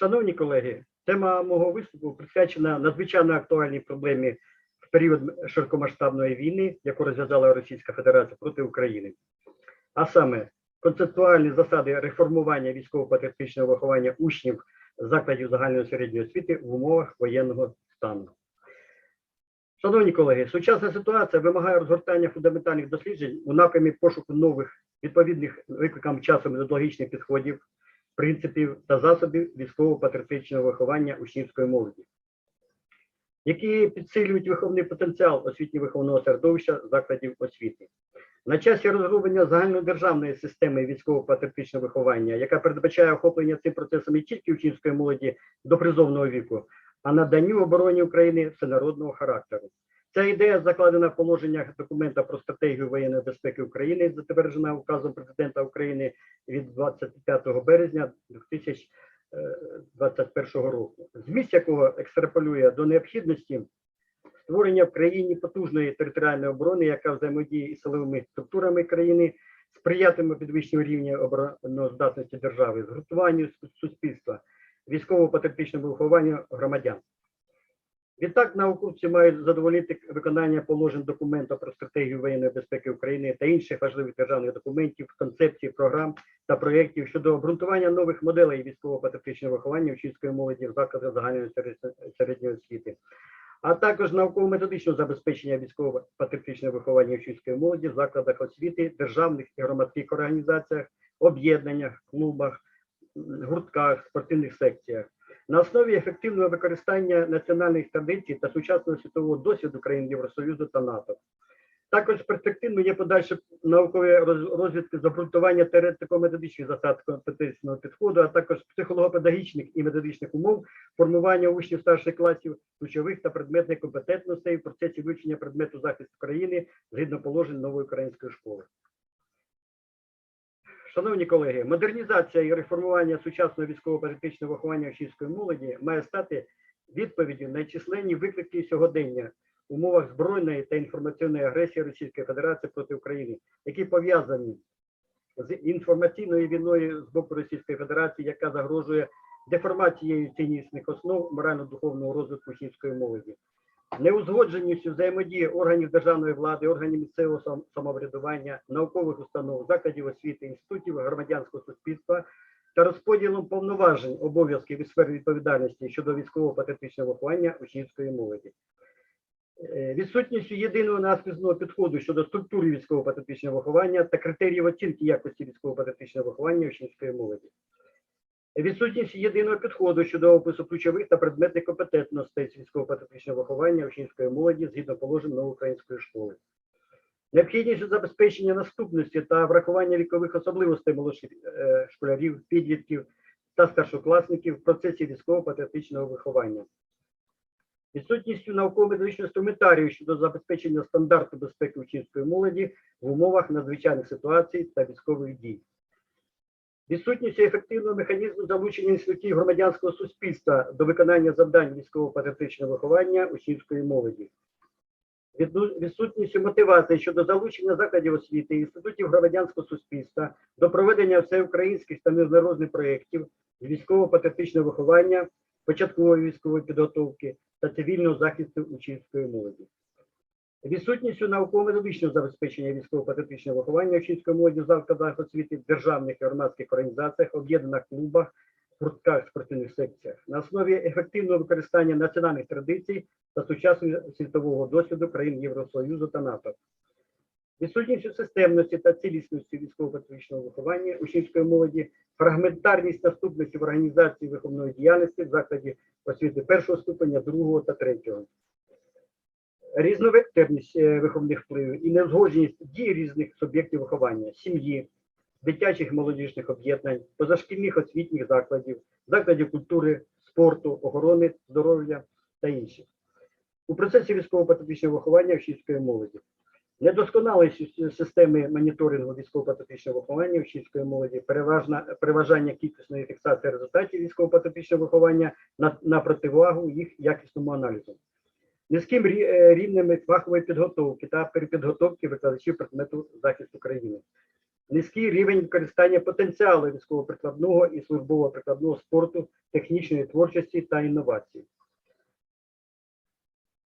Шановні колеги, тема мого виступу присвячена надзвичайно актуальній проблемі в період широкомасштабної війни, яку розв'язала Російська Федерація проти України. А саме концептуальні засади реформування військово-патріотичного виховання учнів закладів загальної середньої освіти в умовах воєнного стану. Шановні колеги, сучасна ситуація вимагає розгортання фундаментальних досліджень у напрямі пошуку нових відповідних викликам часу методологічних підходів, принципів та засобів військово-патріотичного виховання учнівської молоді, які підсилюють виховний потенціал освітньо-виховного середовища закладів освіти. На часі розроблення загальнодержавної системи військово-патріотичного виховання, яка передбачає охоплення цим процесом не тільки учнівської молоді до призовного віку, а наданню обороні України всенародного характеру. Ця ідея закладена в положеннях документа про стратегію воєнної безпеки України, затверджена указом президента України від 25 березня 2021 року, зміст якого екстраполює до необхідності створення в країні потужної територіальної оборони, яка взаємодіє із силовими структурами країни, сприятиме підвищенню рівня обороноздатності держави, згуртуванню суспільства, військово-патріотичному вихованню громадян. Відтак науковці мають задовольнити виконання положень документа про стратегію воєнної безпеки України та інших важливих державних документів, концепцій, програм та проєктів щодо обґрунтування нових моделей військово-патріотичного виховання учнівської молоді в закладах загальної середньої освіти, а також науково-методичного забезпечення військово-патріотичного виховання учнівської молоді в закладах освіти, державних і громадських організаціях, об'єднаннях, клубах, гуртках, спортивних секціях. На основі ефективного використання національних традицій та сучасного світового досвіду країн Євросоюзу та НАТО. Також перспективно є подальше наукові розвідки з обґрунтування теоретико-методичних засад компетентного підходу, а також психолого-педагогічних і методичних умов формування учнів старших класів, ключових та предметних компетентностей в процесі вивчення предмету захисту країни згідно положень нової української школи. Шановні колеги, модернізація і реформування сучасного військово-патріотичного виховання російської молоді має стати відповіддю на численні виклики сьогодення в умовах збройної та інформаційної агресії Російської Федерації проти України, які пов'язані з інформаційною війною з боку Російської Федерації, яка загрожує деформацією ціннісних основ морально-духовного розвитку російської молоді, неузгодженістю взаємодії органів державної влади, органів місцевого самоврядування, наукових установ, закладів освіти, інститутів громадянського суспільства та розподілом повноважень обов'язків і сфер відповідальності щодо військово-патріотичного виховання учнівської молоді. Відсутністю єдиного наскрізного підходу щодо структури військово-патріотичного виховання та критеріїв оцінки якості військово-патріотичного виховання учнівської молоді. Відсутність єдиного підходу щодо опису ключових та предметних компетентностей з військово-патріотичного виховання учнівської молоді згідно положень нової української школи. Необхідність забезпечення наступності та врахування вікових особливостей молодших е, школярів, підлітків та старшокласників в процесі військово-патріотичного виховання. Відсутністю науково-медичного інструментарію щодо забезпечення стандарту безпеки учнівської молоді в умовах надзвичайних ситуацій та військових дій відсутністю ефективного механізму залучення інститутів громадянського суспільства до виконання завдань військово-патріотичного виховання учнівської молоді, відсутністю мотивації щодо залучення закладів освіти, інститутів громадянського суспільства до проведення всеукраїнських та міжнародних проєктів з військово-патріотичного виховання, початкової військової підготовки та цивільного захисту учнівської молоді відсутністю науково-методичного забезпечення військово-патріотичного виховання учнівської молоді в закладах освіти в державних і громадських організаціях, об'єднаних клубах, гуртках, спортивних секціях, на основі ефективного використання національних традицій та сучасного світового досвіду країн Євросоюзу та НАТО. Відсутністю системності та цілісності військово-патріотичного виховання учнівської молоді, фрагментарність наступності в організації виховної діяльності в закладі освіти першого ступеня, другого та третього різновекторність е, виховних впливів і неузгодженість дій різних суб'єктів виховання, сім'ї, дитячих молодіжних об'єднань, позашкільних освітніх закладів, закладів культури, спорту, охорони, здоров'я та інших. У процесі військово-патріотичного виховання вчительської молоді. Недосконалість системи моніторингу військово-патріотичного виховання вчительської молоді, переважна, переважання кількісної фіксації результатів військово-патріотичного виховання на, на противагу їх якісному аналізу низьким е, рівнями фахової підготовки та перепідготовки викладачів предмету захисту країни, низький рівень використання потенціалу військово-прикладного і службово-прикладного спорту, технічної творчості та інновацій.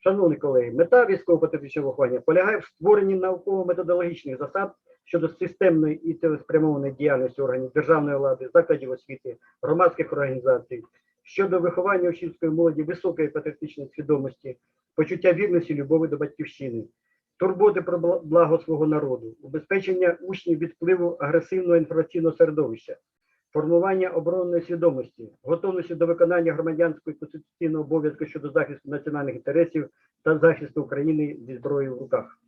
Шановні колеги, мета військово-патріотичного виховання полягає в створенні науково-методологічних засад щодо системної і цілеспрямованої діяльності органів державної влади, закладів освіти, громадських організацій, щодо виховання учнівської молоді високої патріотичної свідомості, почуття вірності, любові до батьківщини, турботи про благо свого народу, убезпечення учнів від впливу агресивного інформаційного середовища, формування оборонної свідомості, готовності до виконання громадянського і конституційного обов'язку щодо захисту національних інтересів та захисту України зі зброєю в руках.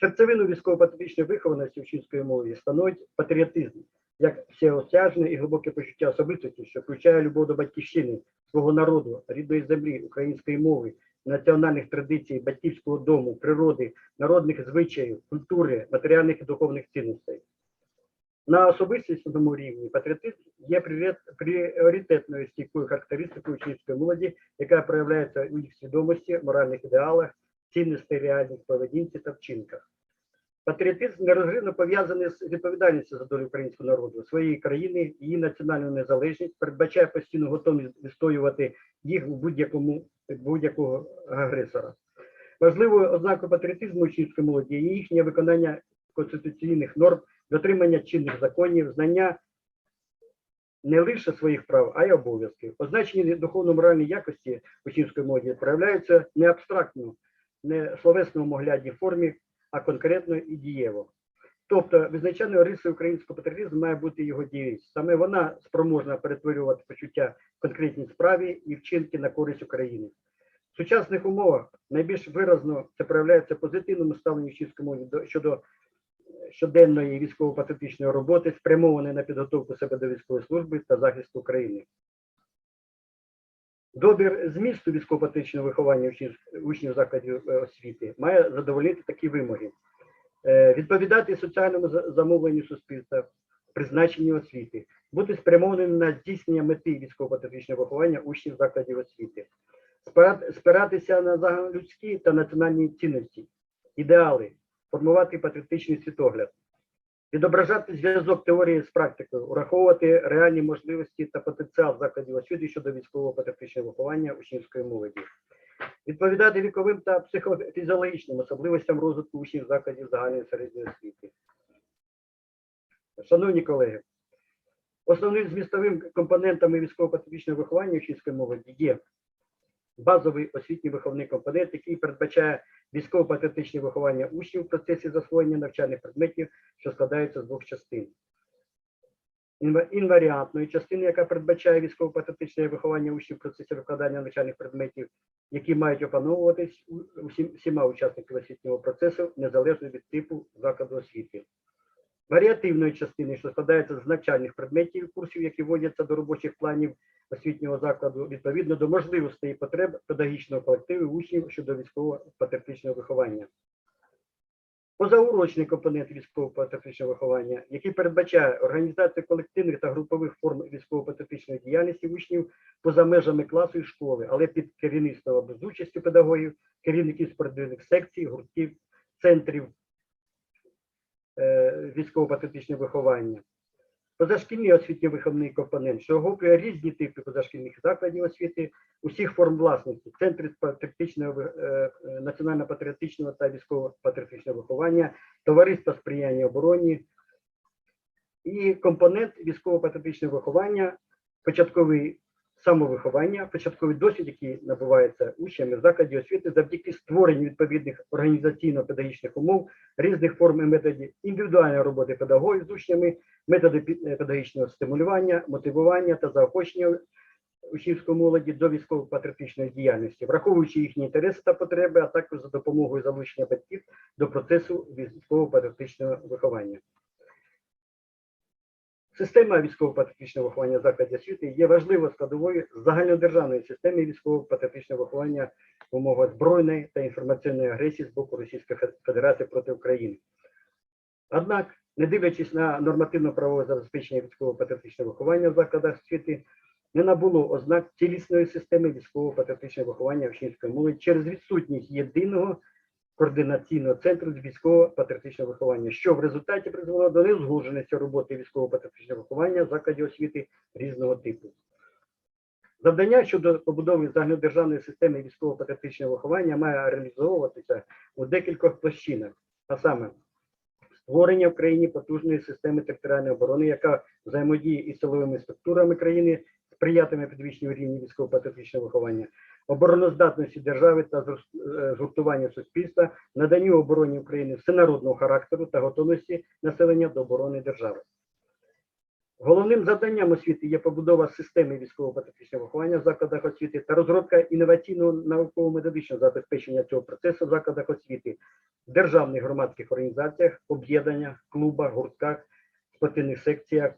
Серцевину військово-патріотичної вихованості учнівської мови становить патріотизм як всеосяжне і глибоке почуття особистості, що включає любов до батьківщини, свого народу, рідної землі, української мови, національних традицій, батьківського дому, природи, народних звичаїв, культури, матеріальних і духовних цінностей. На особистісному рівні патріотизм є пріоритетною стійкою характеристикою учнівської молоді, яка проявляється у їх свідомості, моральних ідеалах, цінностей реальних поведінці та вчинках. Патріотизм нерозривно пов'язаний з відповідальністю за долю українського народу, своєї країни, її національну незалежність, передбачає постійну готовність відстоювати їх у будь-якому будь-якого агресора. Важливою ознакою патріотизму учнівської молоді є їхнє виконання конституційних норм, дотримання чинних законів, знання не лише своїх прав, а й обов'язків. Означені духовно-моральні якості учнівської молоді проявляються не абстрактно, не словесному оглядній формі, а конкретно і дієво. Тобто визначальною рисою українського патріотизму має бути його діяльність. Саме вона спроможна перетворювати почуття в конкретній справі і вчинки на користь України. В сучасних умовах найбільш виразно це проявляється позитивному мови до- щодо щоденної військово-патріотичної роботи, спрямованої на підготовку себе до військової служби та захисту України. Добір змісту військово-патріотичного виховання учнів, закладів е, освіти має задовольнити такі вимоги: Е, відповідати соціальному замовленню суспільства, призначенню освіти, бути спрямованим на здійснення мети військово-патріотичного виховання учнів закладів освіти, спиратися на загальнолюдські та національні цінності, ідеали, формувати патріотичний світогляд, відображати зв'язок теорії з практикою, ураховувати реальні можливості та потенціал закладів освіти щодо військово-патріотичного виховання учнівської молоді, відповідати віковим та психофізіологічним особливостям розвитку учнів закладів загальної середньої освіти. Шановні колеги, основним змістовим компонентами військово-патріотичного виховання учнівської молоді є базовий освітній виховний компонент, який передбачає військово-патріотичне виховання учнів в процесі засвоєння навчальних предметів, що складаються з двох частин. Інваріантної частини, яка передбачає військово-патріотичне виховання учнів в процесі викладання навчальних предметів, які мають опановуватись у- усім, всіма учасниками освітнього процесу, незалежно від типу закладу освіти. Варіативної частини, що складається з навчальних предметів, курсів, які вводяться до робочих планів освітнього закладу, відповідно до можливостей і потреб педагогічного колективу учнів щодо військово-патріотичного виховання. Позаурочний компонент військово-патріотичного виховання, який передбачає організацію колективних та групових форм військово-патріотичної діяльності учнів поза межами класу і школи, але під керівництвом або з участю педагогів, керівників спортивних секцій, гуртків, центрів е, військово-патріотичного виховання. Позашкільний освітньо-виховний компонент, що охоплює різні типи позашкільних закладів освіти, усіх форм власності, центри патріотичного е, національно-патріотичного та військово-патріотичного виховання, товариства сприяння обороні і компонент військово-патріотичного виховання, початковий самовиховання, початковий досвід, який набувається учнями в закладі освіти завдяки створенню відповідних організаційно-педагогічних умов, різних форм і методів індивідуальної роботи педагогів з учнями, методи е, педагогічного стимулювання, мотивування та заохочення учнівської молоді до військово-патріотичної діяльності, враховуючи їхні інтереси та потреби, а також за допомогою залучення батьків до процесу військово-патріотичного виховання. Система військово-патріотичного виховання в закладі освіти є важливою складовою загальнодержавної системи військово-патріотичного виховання в умовах збройної та інформаційної агресії з боку Російської Федерації проти України. Однак, не дивлячись на нормативно-правове забезпечення військово-патріотичного виховання в закладах освіти, не набуло ознак цілісної системи військово-патріотичного виховання учнівської молоді через відсутність єдиного координаційного центру з військово-патріотичного виховання, що в результаті призвело до неузгодженості роботи військово-патріотичного виховання закладів освіти різного типу. Завдання щодо побудови загальнодержавної системи військово-патріотичного виховання має реалізовуватися у декількох площинах, а саме створення в країні потужної системи територіальної оборони, яка взаємодіє із силовими структурами країни, сприятиме підвищенню рівня військово-патріотичного виховання, обороноздатності держави та е, згуртування суспільства, наданню обороні України всенародного характеру та готовності населення до оборони держави. Головним завданням освіти є побудова системи військово-патріотичного виховання в закладах освіти та розробка інноваційного науково-методичного забезпечення цього процесу в закладах освіти, в державних громадських організаціях, об'єднаннях, клубах, гуртках, спортивних секціях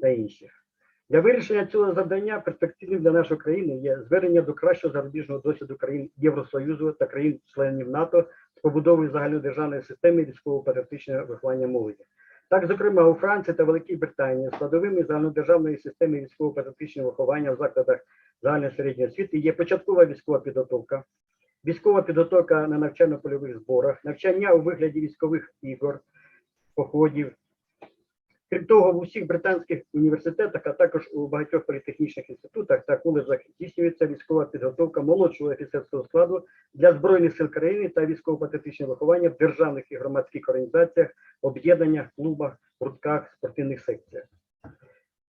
та інших. Для вирішення цього завдання перспективним для нашої країни є звернення до кращого зарубіжного досвіду країн Євросоюзу та країн-членів НАТО з побудовою загальнодержавної системи військово-патріотичного виховання молоді. Так, зокрема, у Франції та Великій Британії складовими загальнодержавної системи військово-патріотичного виховання в закладах загальної середньої освіти є початкова військова підготовка, військова підготовка на навчально-польових зборах, навчання у вигляді військових ігор, походів. Крім того, в усіх британських університетах, а також у багатьох політехнічних інститутах та коледжах здійснюється військова підготовка молодшого офіцерського складу для збройних сил країни та військово-патріотичного виховання в державних і громадських організаціях, об'єднаннях, клубах, гуртках, спортивних секціях.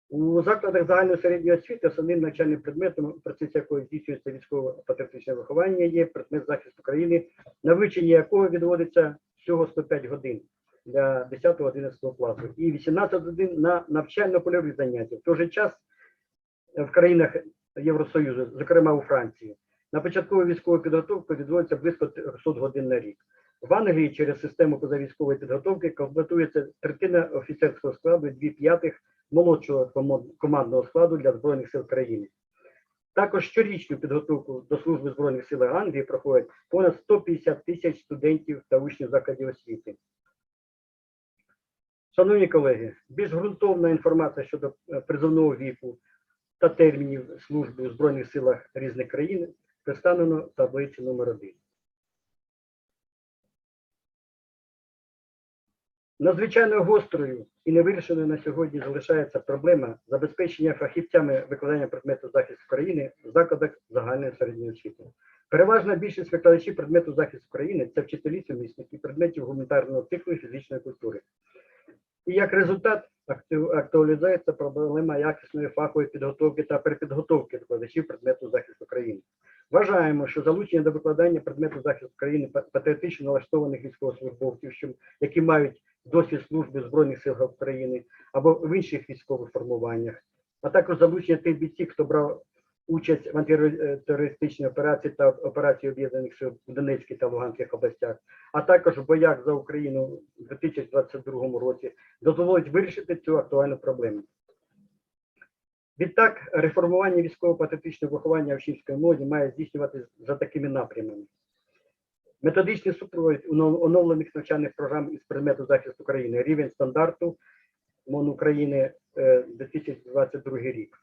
У закладах загальної середньої освіти основним навчальним предметом, в процесі якої здійснюється військово-патріотичне виховання, є предмет захисту країни, на вивчення якого відводиться всього 105 годин для 10-11 класу і 18 годин на навчально-польові заняття. В той же час в країнах Євросоюзу, зокрема у Франції, на початкову військову підготовку відводиться близько 300 годин на рік. В Англії через систему позавійськової підготовки комплектується третина офіцерського складу і дві п'ятих молодшого командного складу для Збройних сил країни. Також щорічну підготовку до служби Збройних сил Англії проходять понад 150 тисяч студентів та учнів закладів освіти. Шановні колеги, більш ґрунтовна інформація щодо е, призовного віку та термінів служби у Збройних силах різних країн представлено в таблиці номер 1. Надзвичайно гострою і невирішеною на сьогодні залишається проблема забезпечення фахівцями викладання предмету захисту країни в закладах загальної середньої освіти. Переважна більшість викладачів предмету захисту країни це вчителі сумісники предметів гуманітарного циклу і фізичної культури. І як результат актуалізується проблема якісної фахової підготовки та перепідготовки викладачів предмету захисту країни. Вважаємо, що залучення до викладання предмету захисту країни патріотично налаштованих військовослужбовців, які мають досвід служби Збройних силах України або в інших військових формуваннях, а також залучення тих бійців, хто брав участь в антитерористичній операції та операції об'єднаних сил в Донецькій та Луганських областях, а також в боях за Україну у 2022 році, дозволить вирішити цю актуальну проблему. Відтак, реформування військово-патріотичного виховання учнівської молоді має здійснюватися за такими напрямами. Методичний супровід оновлених навчальних програм із предмету захисту країни, рівень стандарту МОН України е, 2022 рік.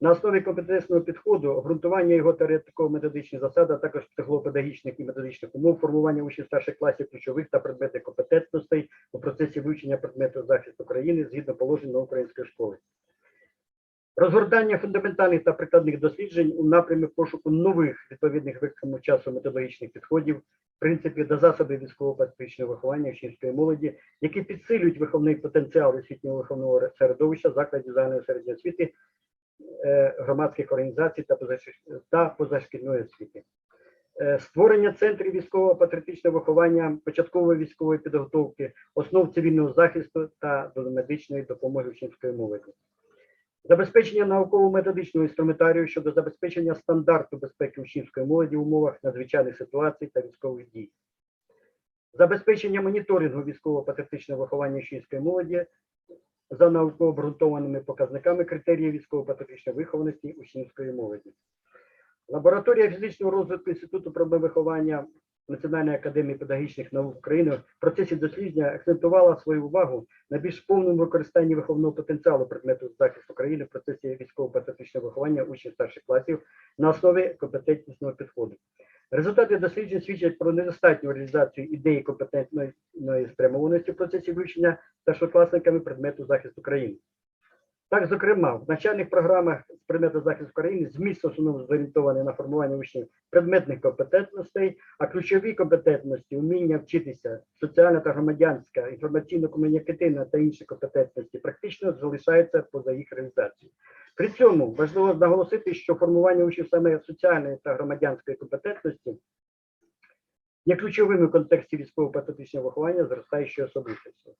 На основі компетентного підходу, обґрунтування його теоретико-методичних засад, а також психолого-педагогічних і методичних умов формування учнів старших класів ключових та предметних компетентностей у процесі вивчення предмету захисту країни згідно положень на української школи. Розгортання фундаментальних та прикладних досліджень у напрямі пошуку нових відповідних викликам часу методологічних підходів, принципів та засобів військово-патріотичного виховання учнівської молоді, які підсилюють виховний потенціал освітнього виховного середовища закладів загальної середньої освіти, громадських організацій та позашкільної освіти. Е, Створення центрів військово-патріотичного виховання, початкової військової підготовки, основ цивільного захисту та до медичної допомоги учнівської молоді. Забезпечення науково-методичного інструментарію щодо забезпечення стандарту безпеки учнівської молоді в умовах надзвичайних ситуацій та військових дій. Забезпечення моніторингу військово-патріотичного виховання учнівської молоді за науково обґрунтованими показниками критерії військово-патріотичної вихованості учнівської молоді. Лабораторія фізичного розвитку Інституту проблем виховання Національної академії педагогічних наук України в процесі дослідження акцентувала свою увагу на більш повному використанні виховного потенціалу предмету захисту України в процесі військово-патріотичного виховання учнів старших класів на основі компетентнісного підходу. Результати досліджень свідчать про недостатню реалізацію ідеї компетентної спрямованості в процесі вивчення старшокласниками предмету захисту країни. Так, зокрема, в навчальних програмах з предмету захисту країни зміст в основному зорієнтований на формування учнів предметних компетентностей, а ключові компетентності, вміння вчитися, соціальна та громадянська, інформаційно-комунікативна та інші компетентності практично залишаються поза їх реалізацією. При цьому важливо наголосити, що формування учнів саме соціальної та громадянської компетентності є ключовими в контексті військово-патріотичного виховання зростаючої особистості.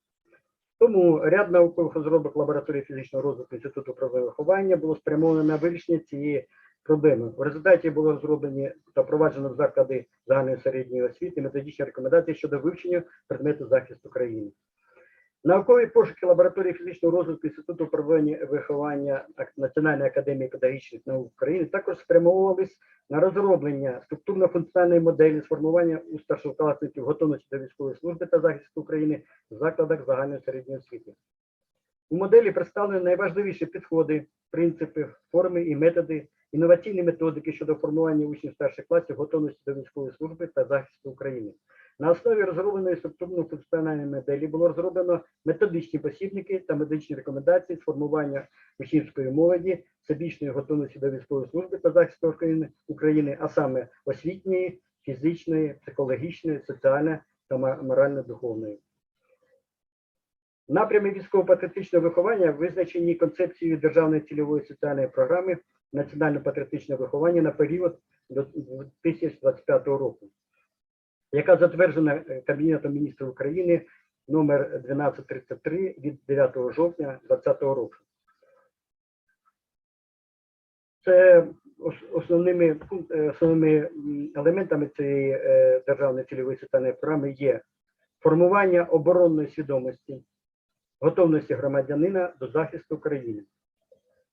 Тому ряд наукових розробок лабораторії фізичного розвитку Інституту правового виховання було спрямовано на вирішення цієї проблеми. В результаті було розроблені та впроваджено в заклади загальної середньої освіти методичні рекомендації щодо вивчення предмету захисту країни. Наукові пошуки лабораторії фізичного розвитку Інституту управління виховання Національної академії педагогічних наук України також спрямовувались на розроблення структурно-функціональної моделі сформування у старшокласників готовності до військової служби та захисту України в закладах загальної середньої освіти. Моделі представлені найважливіші підходи, принципи, форми і методи, інноваційні методики щодо формування учнів старших класів готовності до військової служби та захисту України. На основі розробленої структурно-функціональної моделі було розроблено методичні посібники та медичні рекомендації з формування учнівської молоді, всебічної готовності до військової служби та захисту України, а саме освітньої, фізичної, психологічної, соціальної та морально-духовної. Напрями військово-патріотичного виховання визначені концепцією державної цільової соціальної програми національно-патріотичного виховання на період до 2025 року, яка затверджена е, Кабінетом міністрів України номер 1233 від 9 жовтня 2020 року. Це основними, е, основними елементами цієї е, державної цільової соціальної програми є формування оборонної свідомості, готовності громадянина до захисту країни,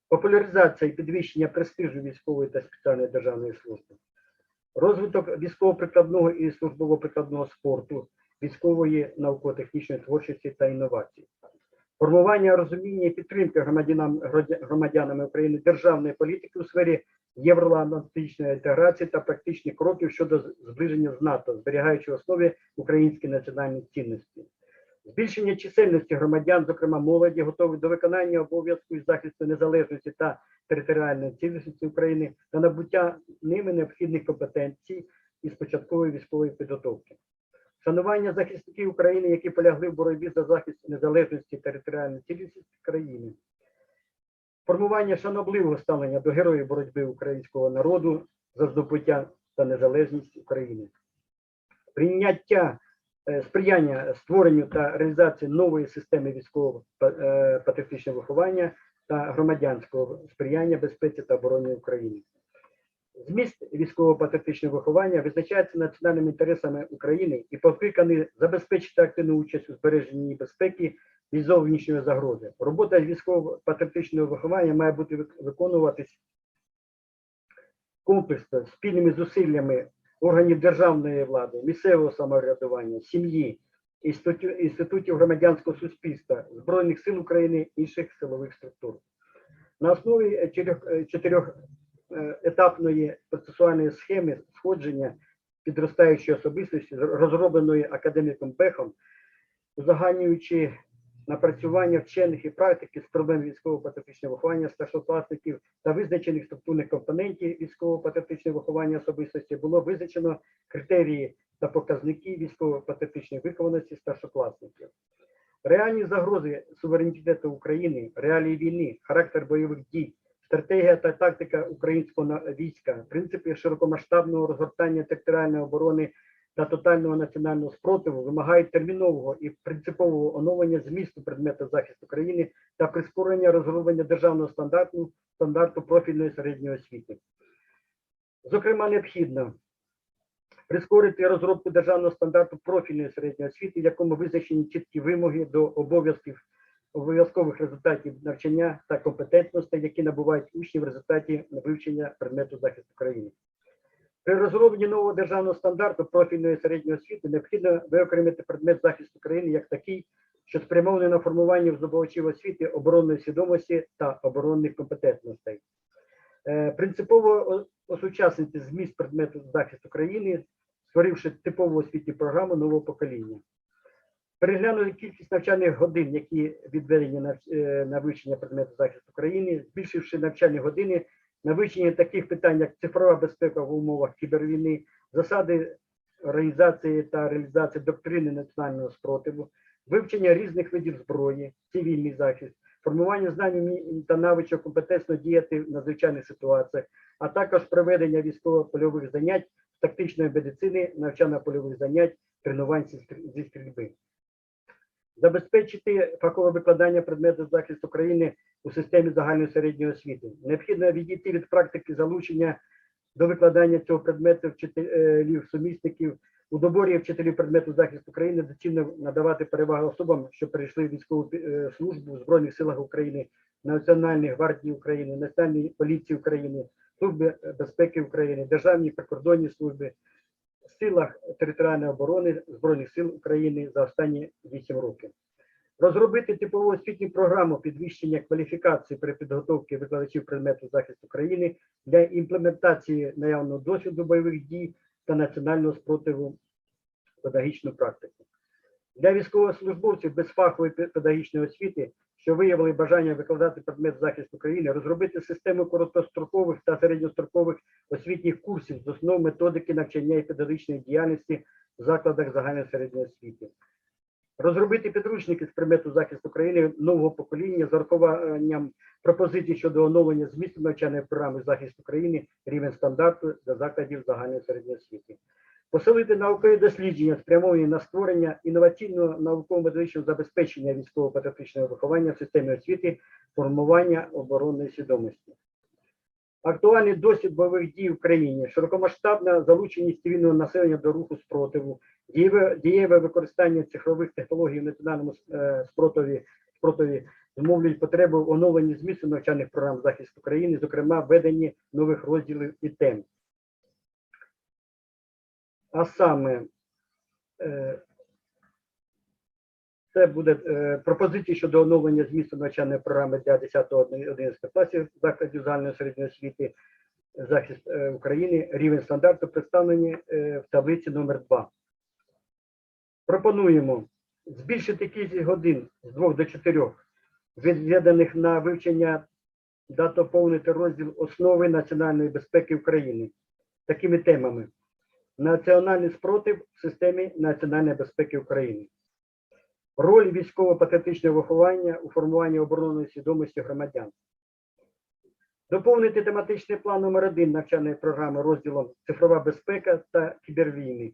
популяризація і підвищення престижу військової та спеціальної державної служби, розвиток військово-прикладного і службово-прикладного спорту, військової науково-технічної творчості та інновацій, формування розуміння і підтримки громадянами України державної політики у сфері євроатлантичної інтеграції та практичних кроків щодо зближення з НАТО, зберігаючи в основі українські національні цінності. Збільшення чисельності громадян, зокрема молоді, готові до виконання обов'язку із захисту незалежності та територіальної цілісності України та набуття ними необхідних компетенцій із початкової військової підготовки. Шанування захисників України, які полягли в боротьбі за захист незалежності територіальної цілісності країни. Формування шанобливого ставлення до героїв боротьби українського народу за здобуття та незалежність України. Прийняття сприяння створенню та реалізації нової системи військового е, патріотичного виховання та громадянського сприяння безпеці та обороні України. Зміст військово-патріотичного виховання визначається національними інтересами України і покликаний забезпечити активну участь у збереженні безпеки від зовнішньої загрози. Робота військово-патріотичного виховання має бути виконуватись комплексно спільними зусиллями органів державної влади, місцевого самоврядування, сім'ї, інститутів, громадянського суспільства, Збройних сил України інших силових структур. На основі е, чотирьох, е, е, процесуальної схеми сходження підростаючої особистості, розробленої академіком Бехом, узагальнюючи напрацювання вчених і практики з проблем військово-патріотичного виховання старшокласників та визначених структурних компонентів військово-патріотичного виховання особистості було визначено критерії та показники військово-патріотичної вихованості старшокласників. Реальні загрози суверенітету України, реалії війни, характер бойових дій, стратегія та тактика українського війська, принципи широкомасштабного розгортання територіальної оборони та тотального національного спротиву вимагають термінового і принципового оновлення змісту предмету захисту країни та прискорення розроблення державного стандарту, стандарту профільної середньої освіти. Зокрема, необхідно прискорити розробку державного стандарту профільної середньої освіти, в якому визначені чіткі вимоги до обов'язків обов'язкових результатів навчання та компетентностей, які набувають учні в результаті вивчення предмету захисту країни. При розробленні нового державного стандарту профільної середньої освіти необхідно виокремити предмет захисту країни як такий, що спрямований на формування в здобувачів освіти оборонної свідомості та оборонних компетентностей. Е, Принципово осучаснити зміст предмету захисту країни, створивши типову освітню програму нового покоління. Переглянути кількість навчальних годин, які відведені на, е, вивчення предмету захисту країни, збільшивши навчальні години на вивчення таких питань, як цифрова безпека в умовах кібервійни, засади організації та реалізації доктрини національного спротиву, вивчення різних видів зброї, цивільний захист, формування знань та навичок компетентно діяти в надзвичайних ситуаціях, а також проведення військово-польових занять тактичної медицини, навчально-польових занять, тренувань зі стрільби. Забезпечити фахове викладання предмету захисту країни у системі загальної середньої освіти. Необхідно відійти від практики залучення до викладання цього предмету вчителів сумісників у доборі вчителів предмету захисту країни доцільно надавати перевагу особам, що перейшли військову е, службу в Збройних силах України, Національній гвардії України, Національній поліції України, Служби безпеки України, Державній прикордонній службі, силах територіальної оборони Збройних сил України за останні 8 років. Розробити типову освітню програму підвищення кваліфікації при підготовці викладачів предмету захисту країни для імплементації наявного досвіду бойових дій та національного спротиву педагогічну практику. Для військовослужбовців без фахової пе- педагогічної освіти, що виявили бажання викладати предмет захисту країни, розробити систему короткострокових та середньострокових освітніх курсів з основ методики навчання і педагогічної діяльності в закладах загальної середньої освіти. Розробити підручники з предмету захисту країни нового покоління з урахуванням пропозицій щодо оновлення змісту навчальної програми захисту країни рівень стандарту для закладів загальної середньої освіти. Посилити наукові дослідження, спрямовані на створення інноваційного науково-методичного забезпечення військово-патріотичного виховання в системі освіти, формування оборонної свідомості. Актуальний досвід бойових дій в країні, широкомасштабна залученість цивільного населення до руху спротиву, дієве, використання цифрових технологій в національному е, спротиві, спротиві зумовлюють потребу в оновленні змісту навчальних програм захисту країни, зокрема введенні нових розділів і тем. А саме е, це буде е, пропозиції щодо оновлення змісту навчальної програми для 10-11 класів закладів загальної середньої освіти захист е, України, рівень стандарту представлені в таблиці номер 2. Пропонуємо збільшити кількість годин з 2 до 4, відведених на вивчення та доповнити розділ основи національної безпеки України такими темами: національний спротив в системі національної безпеки України. Роль військово-патріотичного виховання у формуванні оборонної свідомості громадян. Доповнити тематичний план номер 1 навчальної програми розділом Цифрова безпека та кібервійни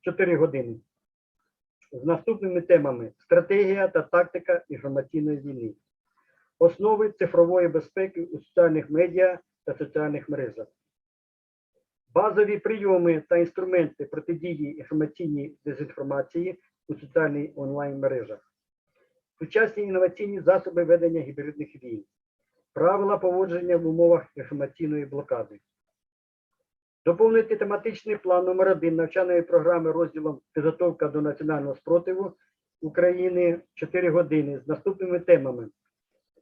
4 години. З наступними темами стратегія та тактика інформаційної війни, основи цифрової безпеки у соціальних медіа та соціальних мережах, базові прийоми та інструменти протидії інформаційній дезінформації у соціальних онлайн-мережах, сучасні інноваційні засоби ведення гібридних війн, правила поводження в умовах інформаційної блокади. Доповнити тематичний план номер 1 навчальної програми розділом Підготовка до національного спротиву України 4 години з наступними темами.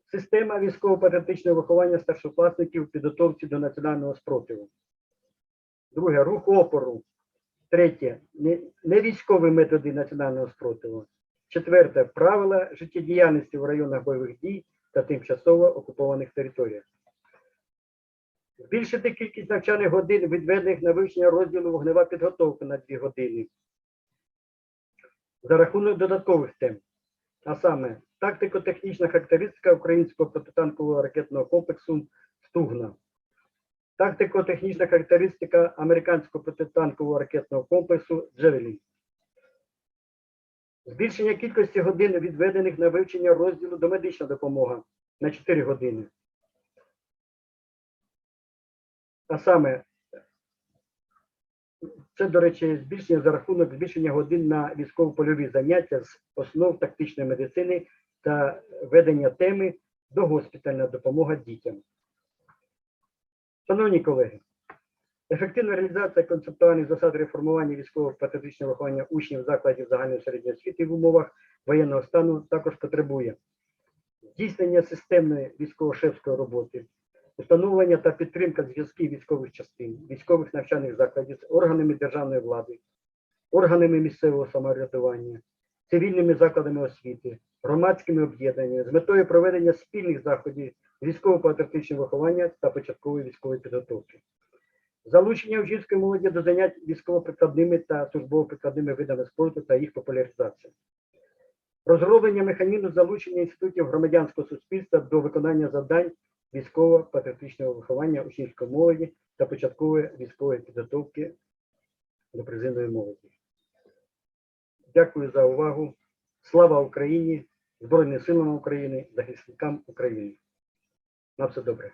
Система військово-патріотичного виховання старшокласників в підготовці до національного спротиву. Друге рух опору. Третє не- невійськові методи національного спротиву. Четверте правила життєдіяльності в районах бойових дій та тимчасово окупованих територіях. Збільшити кількість навчальних годин, відведених на вивчення розділу вогнева підготовка на 2 години. За рахунок додаткових тем. А саме тактико-технічна характеристика українського протитанкового ракетного комплексу Стугна. Тактико-технічна характеристика американського протитанкового ракетного комплексу Джевелін. Збільшення кількості годин, відведених на вивчення розділу домедична допомога на 4 години. А саме, це, до речі, збільшення за рахунок збільшення годин на військово-польові заняття з основ тактичної медицини та ведення теми догоспітальна допомога дітям. Шановні колеги, Ефективна реалізація концептуальних засад реформування військово-патріотичного виховання учнів закладів загальної середньої освіти в умовах воєнного стану також потребує здійснення системної військово-шефської роботи, установлення та підтримка зв'язків військових частин, військових навчальних закладів з органами державної влади, органами місцевого самоврядування, цивільними закладами освіти, громадськими об'єднаннями з метою проведення спільних заходів військово-патріотичного виховання та початкової військової підготовки. Залучення учнівської молоді до занять військово-прикладними та службово-прикладними видами спорту та їх популяризація. Розроблення механізму залучення інститутів громадянського суспільства до виконання завдань військово-патріотичного виховання учнівської молоді та початкової військової підготовки до призивної молоді. Дякую за увагу. Слава Україні, Збройним силам України, захисникам України. На все добре.